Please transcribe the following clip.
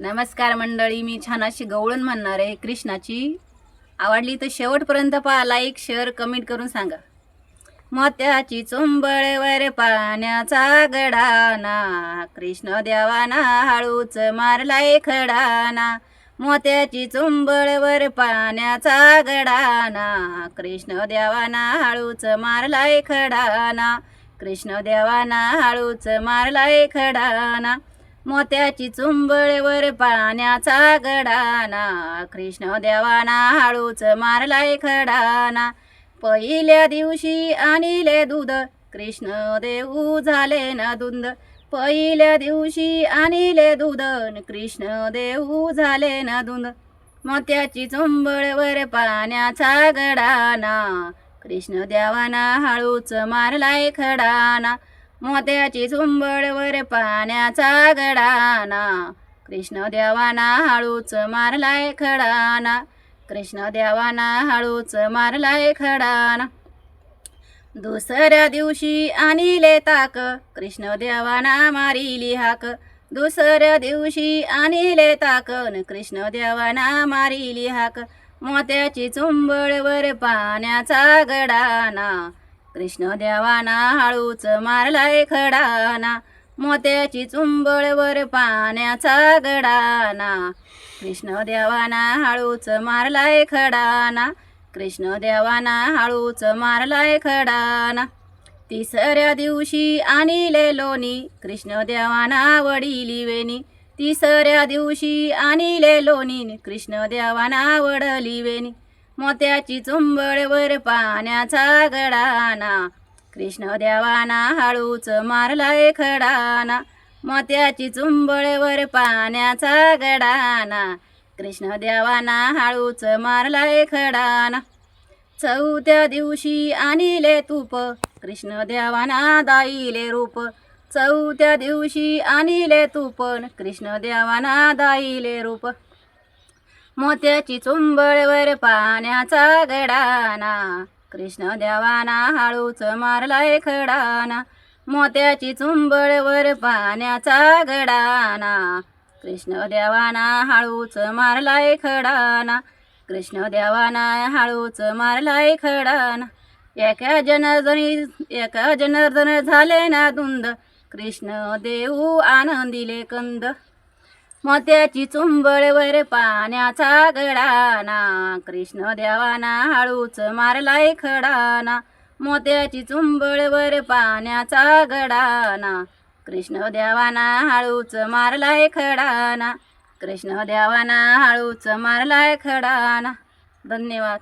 नमस्कार मंडळी मी छान अशी गवळण म्हणणार आहे कृष्णाची. आवडली तर शेवटपर्यंत पहा लाईक शेअर कमेंट करून सांगा. मोत्याची चुंबळवर पाण्याचा गडाना कृष्ण देवाना हळूच मारलाय खडाना. मोत्याची चुंबळवर पाण्याचा गडाना कृष्ण देवाना हळूच मारलाय खडाना. कृष्ण देवाना हळूच मारलाय खडाना. मोत्याची चुंबळवर पाण्याचा गडाना. कृष्ण देवाना हळूच मारलाय खडाना. पहिल्या दिवशी आणिले दूध कृष्ण देऊ झाले ना दुंद पहिल्या दिवशी आणिले दूध न कृष्ण देऊ झाले ना दुंद मोत्याची चुंबळवर पाण्याचा गडाना. कृष्ण देवाना हळूच मारलाय खडाना. मोत्याची चुंबळवर पाण्याचा गडाना. कृष्ण देवाना हळूच मारलाय खडाना. कृष्ण देवाना हळूच मारलाय खडाना. दुसऱ्या दिवशी आणिले ताक. कृष्ण देवाना मारिली हाक. दुसऱ्या दिवशी आणिले ताक. न कृष्ण देवाना मारिली हाक. मोत्याची चुंबळवर पाण्याचा गडाना. कृष्ण देवाना हळूच मारलाय खडाना. मोत्याची चुंबळवर पाण्याचा गडाना. कृष्ण देवाना हळूच मारलाय खडाना. कृष्ण देवाना हळूच मारलाय खडाना. तिसऱ्या दिवशी आणिले लोणी. कृष्ण देवाना वडिली वेणी. तिसऱ्या दिवशी आणिले लोणी. कृष्ण देवाना वडली वेणी. मोत्याची चुंबळवर पाण्याचा गडाना. कृष्ण देवाना हळूच मारलाय खडाना. मोत्याची चुंबळवर पाण्याचा गडाना. कृष्ण देवाना हळूच मारलाय खडाना. चौथ्या दिवशी आणिले तूप. कृष्ण देवाना दाईले रूप. चौथ्या दिवशी आणिले तूप. कृष्ण देवाना दाईले रूप. मोत्याची चुंबळवर पाण्याचा गडाना. कृष्ण देवाना हळूच मारलाय खडाना. मोत्याची चुंबळवर पाण्याचा गडाना. कृष्ण देवाना हळूच मारलाय खडाना. कृष्ण देवाना हळूच मारलाय खडाना. एका जनर्दनी एका जनार्दन झाले ना धुंद कृष्ण देऊ आनंदिले कंद. मोत्याची चुंबळवर पाण्याचा गडाना. कृष्ण देवाना हळूच मारलाय खडाना. मोत्याची चुंबळवर पाण्याचा गडाना. कृष्ण देवाना हळूच मारलाय खडाना. कृष्ण देवाना हळूच मारलाय खडाना. धन्यवाद.